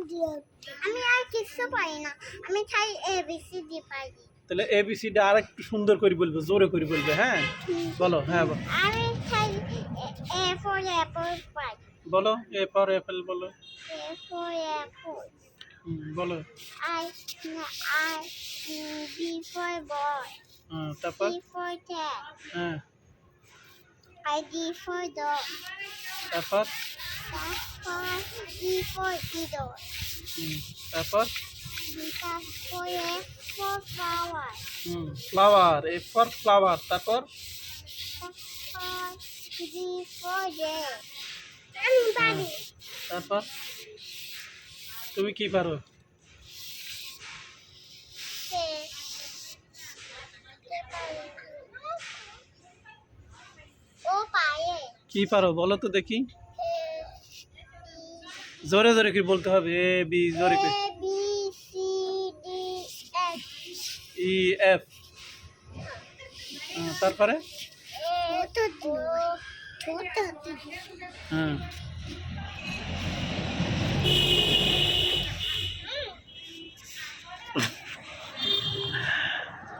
আমি আর কিছু পারি না। আমি খাই এ বি সি ডি পারি তাহলে এবিসিডি আর একটু সুন্দর করে বলবে জোরে করে বলবে হ্যাঁ? বলো হ্যাঁ বলো। আমি খাই এ ফর অ্যাপল পাই। বলো এ ফর অ্যাপেল বলো। এ ফর অ্যাপল বলো। I I B for boy তারপর? সি ফর ক্যাট হ্যাঁ। আই ডি ফর ডগ তারপর? তারপর? ফ্লাওয়ার এ ফর ফ্লাওয়ার তারপর? তারপর? তুমি কি পারো? কি পারো? বলো তো দেখি। জোরে জোরে কি বলতে হবে এ বি জোরে কি A B C D F E F তারপরে হ্যাঁ